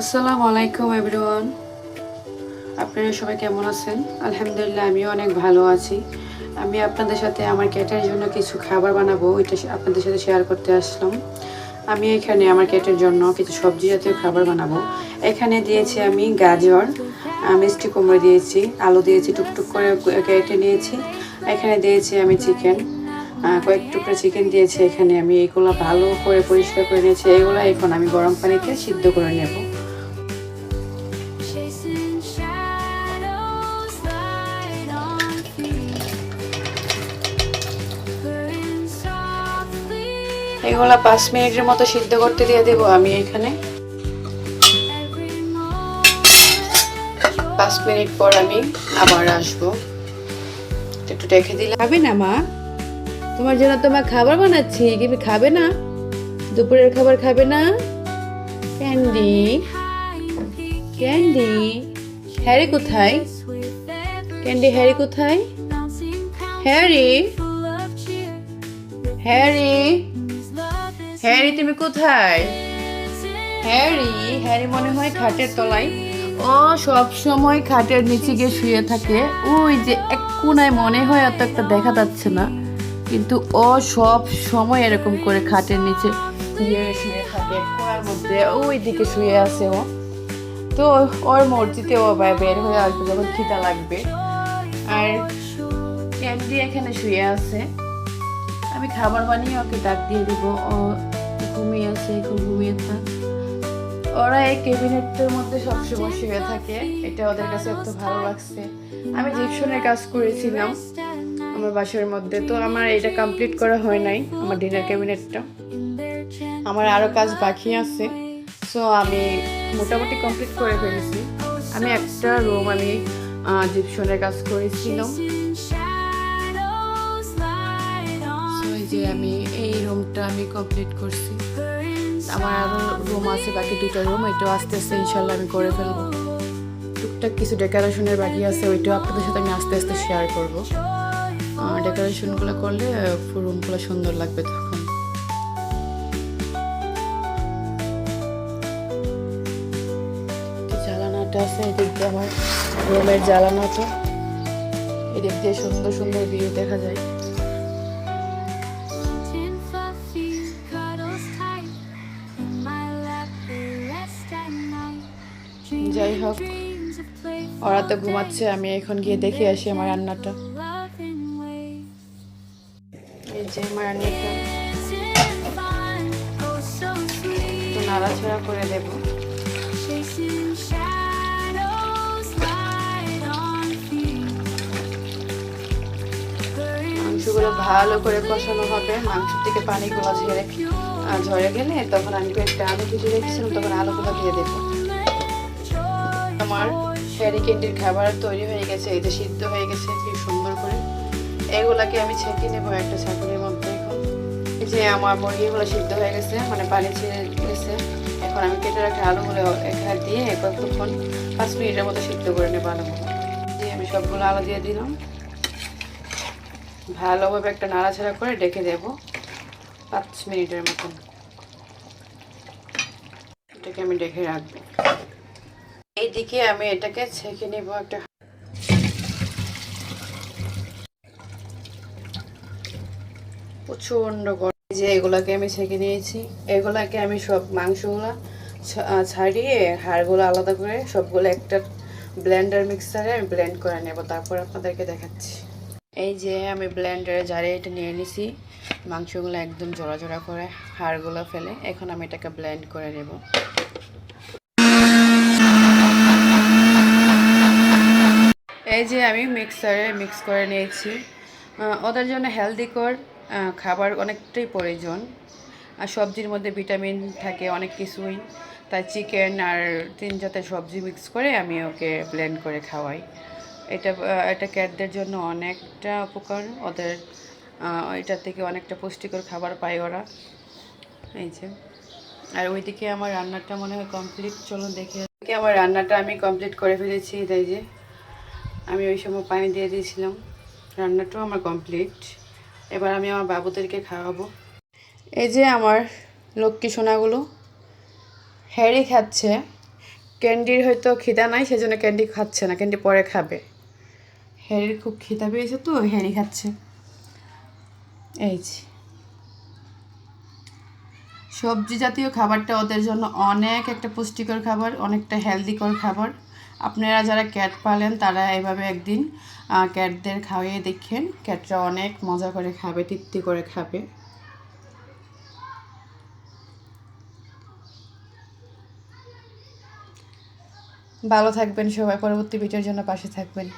আসসালামু এভরিওয়ান আপনারা সবাই কেমন আছেন? আলহামদুলিল্লাহ, আমিও অনেক ভালো আছি। আমি আপনাদের সাথে আমার ক্যাটের জন্য কিছু খাবার বানাবো, ওইটা আপনাদের সাথে শেয়ার করতে আসলাম। আমি এখানে আমার ক্যাটের জন্য কিছু সবজি জাতীয় খাবার বানাবো। এখানে দিয়েছি আমি গাজর মিষ্টি কুমড়ো দিয়েছি, আলু দিয়েছি, টুকটুক করে কেটে নিয়েছি। এখানে দিয়েছি আমি চিকেন কয়েক টুকরা চিকেন দিয়েছি। এখানে আমি এগুলো ভালো করে পরিষ্কার করে নিয়েছি। এগুলো এখন আমি গরম পানিতে সিদ্ধ করে নেব। Chasing shadows, light on feet. এগুলা পাঁচ মিনিটের মতো সিদ্ধ করতে দিয়ে দেবো আমি এখানে। পাঁচ মিনিট পর আমি আবার আসব। একটু রেখে দিলাম। খাবে না মা? তোমার জন্য তোমার খাবার বানাচ্ছি তুমি খাবে না। দুপুরের খাবার খাবে না। ক্যান্ডি ক্যান্ডি, হ্যারি কোথায়? ক্যান্ডি, হ্যারি কোথায়? হ্যারি. হ্যারি? হ্যারি, তুমি কোথায়? হ্যারি হ্যারি মনে হয় খাটের তলায়। ও, সব সময় খাটের নিচে গিয়ে শুয়ে থাকে। ওই যে এক কোনায় মনে হয় অত একটা দেখা যাচ্ছে না। কিন্তু ও সব সময় এরকম করে খাটের নিচে শুয়ে থাকে কোনার মধ্যে ওই দিকে শুয়ে আছে ও। তো ওর মসজিদে ও বের হয়ে আসবে যখন খিদা লাগবে। আর ক্যান্ডি এখানে শুয়ে আছে। আমি খাবার বানিয়ে ওকে ডাক দিয়ে দিব। ও ঘুমিয়ে আছে, এখন ঘুমিয়ে থাক। ওরা এই ক্যাবিনেটের মধ্যে সবসময় শুয়ে থাকে। এটা ওদের কাছে এত ভালো লাগছে। আমি জিপসনের কাজ করেছিলাম আমার বাসার মধ্যে। তো আমার এটা কমপ্লিট করা হয় নাই, আমার ডিনার ক্যাবিনেটটা। আমার আরও কাজ বাকি আছে। সো আমি মোটামুটি কমপ্লিট করে ফেলেছি। আমি একটা রুম আমি জিপসনের কাজ করেছিলাম। যে আমি, এই রুমটা আমি কমপ্লিট করছি। আমার আরও রুম আছে, বাকি দুটো রুম এটাও আস্তে আস্তে ইনশাল্লাহ আমি করে ফেলব। টুকটাক কিছু ডেকোরেশনের বাকি আছে, ওইটাও আপনাদের সাথে আমি আস্তে আস্তে শেয়ার করব। ডেকোরেশনগুলো করলে রুমগুলো সুন্দর লাগবে তখন। জ্বালানাটা আছে এদিক দিয়ে আমার রুমের জ্বালানাটা এদিক দিয়ে সুন্দর সুন্দর ভিউ দেখা যায়. যাই হোক ওরা তো ঘুমাচ্ছে আমি এখন গিয়ে দেখে আসি আমার রান্নাটা। এই যে আমার রান্নাটা। Oh. একটু করে দেবো মাংসগুলো ভালো করে কষানো হবে। মাংস থেকে পানিগুলো ঝেড়ে ঝরে গেলে তখন আমি একটা আলু কেটে রেখেছিলাম, তখন আলুগুলো দিয়ে দেবো। আমার হ্যারি ক্যান্ডির খাবার তৈরি হয়ে গেছে, এই যে সিদ্ধ হয়ে গেছে, কি সুন্দর করে। এগুলাকে আমি ছেঁকে নেব একটা ছাকনির মধ্যে এই যে আমার মুরগিগুলো সিদ্ধ হয়ে গেছে মানে পানি ছেড়ে গেছে। এখন আমি কেটে রাখা আলুগুলো এখানে দিয়ে কতক্ষণ পাঁচ মিনিটের মতো সিদ্ধ করে নেব আলুগুলো। দিয়ে আমি সবগুলো আলু দিয়ে দিলাম। ভালোভাবে একটা নাড়াচাড়া করে ডেকে দেব পাঁচ মিনিটের মতন। এটাকে আমি ডেকে রাখব। এইদিকে আমি এটাকে ছেঁকে নেব একটা। প্রচণ্ড গরম। যে এগুলাকে আমি ছেঁকে নিয়েছি। এগুলাকে আমি সব মাংসগুলা ছাড়িয়ে হাড়গুলো আলাদা করে সবগুলো একটা ব্লেন্ডার মিক্সারে আমি ব্লেন্ড করে নেব। তারপর আপনাদেরকে দেখাচ্ছি। এই যে আমি ব্লেন্ডারে জারে এটা নিয়ে নিছি। মাংসগুলো একদম জোড়া জোড়া করে হাড়গুলো ফেলে। এখন আমি এটাকে ব্লেন্ড করে নেব। এই যে আমি মিক্সারে মিক্স করে নিয়েছি। ওদের জন্য হেলদিকর খাবার অনেকটাই প্রয়োজন। আর সবজির মধ্যে ভিটামিন থাকে অনেক কিছুই। তাই চিকেন আর তিন জাতের সবজি মিক্স করে আমি ওকে ব্লেন্ড করে খাওয়াই। এটা এটা ক্যাটদের জন্য অনেকটা উপকার। ওদের এটা থেকে অনেকটা পুষ্টিকর খাবার পায় ওরা। এই যে। আর ওইদিকে আমার রান্নাটা মনে হয় কমপ্লিট চলুন দেখে। আমার রান্নাটা আমি কমপ্লিট করে ফেলেছি তাই যে। আমি ওই সময় পানি দিয়ে দিয়েছিলাম। রান্নাটাও আমার কমপ্লিট এবার আমি আমার বাবুদেরকে খাওয়াবো। এই যে আমার লক্ষ্মী সোনাগুলো। হ্যারি খাচ্ছে। ক্যান্ডির হয়তো খিদা নাই, সেজন্য ক্যান্ডি খাচ্ছে না, ক্যান্ডি পরে খাবে। হ্যারির খুব খিদা পেয়েছে তো হ্যারি খাচ্ছে। এই সবজি জাতীয় খাবারটা ওদের জন্য অনেক একটা পুষ্টিকর খাবার, অনেকটা হেলদিকর খাবার। আপনারা যারা ক্যাট পালেন, তারা এভাবে একদিন ক্যাটদের খাওয়িয়ে দেখেন। ক্যাটরা অনেক মজা করে খাবে, তৃপ্তি করে খাবে। ভালো থাকবেন সবাই, পরবর্তী ভিডিওর জন্য পাশে থাকবেন।